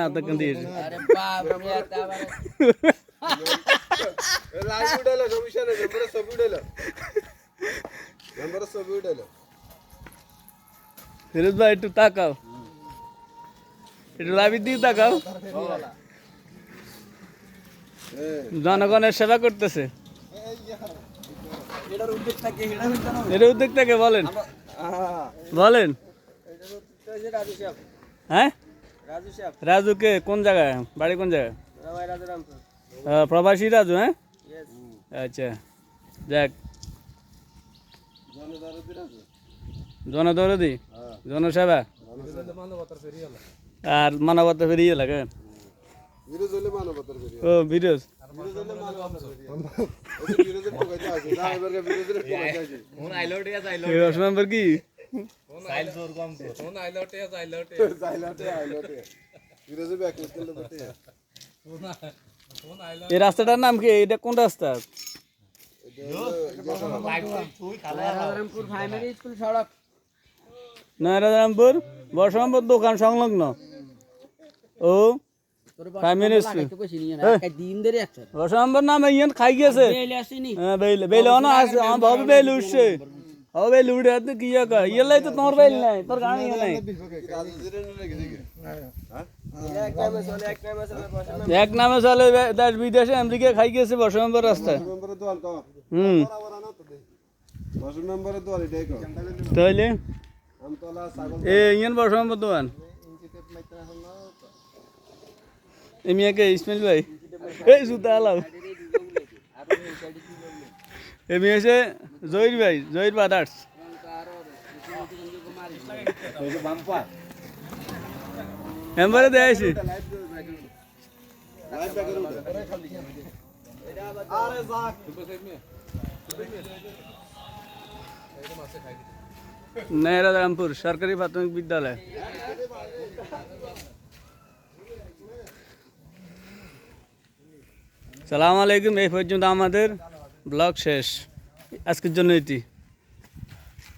আতা কেন দিয়েছে আরে বাপ রে তারপরে লাইভ উঠাইলো সমস্যা নেই মেম্বারে ছবি উঠাইলো মেম্বারে ছবি উঠাইলো ফিরোজ ভাই একটু তাকাও একটু লাভি দিয়ে তাকাও জনগণের সেবা করতেছে এটা উদ্যোগ থেকে বলেন বলেন হ্যাঁ? রাজু কে? কোন জায়গায়? বাড়ি কোন জায়গায়? প্রবাসী রাজু হ্যাঁ? আচ্ছা। যাক আছে জনদরদি? জনসেবা? আর মানবতা ফেরিয়ে লাগে ও বিরোজ বিরোধ ব্যাক এই রাস্তাটার নাম কি? এটা কোন রাস্তা? রামপুর প্রাইমারি নয়রামপুর বর্ষামপুর দোকান সংলগ্ন। ও একটা বর্ষামপুর নাম খাই গেছে। বেলে হ্যাঁ বেল উঠছে। ও বেল উঠে হাতে কি কা ইয়েলাই তো তোর বেল নাই তোর গাড়ি নাই রাজনীতির রেখে দিকে এক টাইমে চলে এক টাইমে চলে বসে এক নামে চলে বে- দেশ বিদেশে আমেরিকা খাই গেছে বর্ষামপুর রাস্তায় মেম্বারে দোয়াল তো হুম বরাবর আনো তো দে দশ মেম্বারে দোয়াল এটাই কর তাইলে আমতলা ছাগল এ ইয়ান বর্ষামপুর দোকান এমিয়াকে ইসমাইল ভাই এই জুতা আলাও এমি হচ্ছে জহির ভাই, জহির লাইভ ব্যাকের উঠে আরে যাক নেহরামপুর সরকারি প্রাথমিক বিদ্যালয়। সালাম আলাইকুম, এই পর্যন্ত আমাদের ব্লগ শেষ। আজকের জন্য এটি।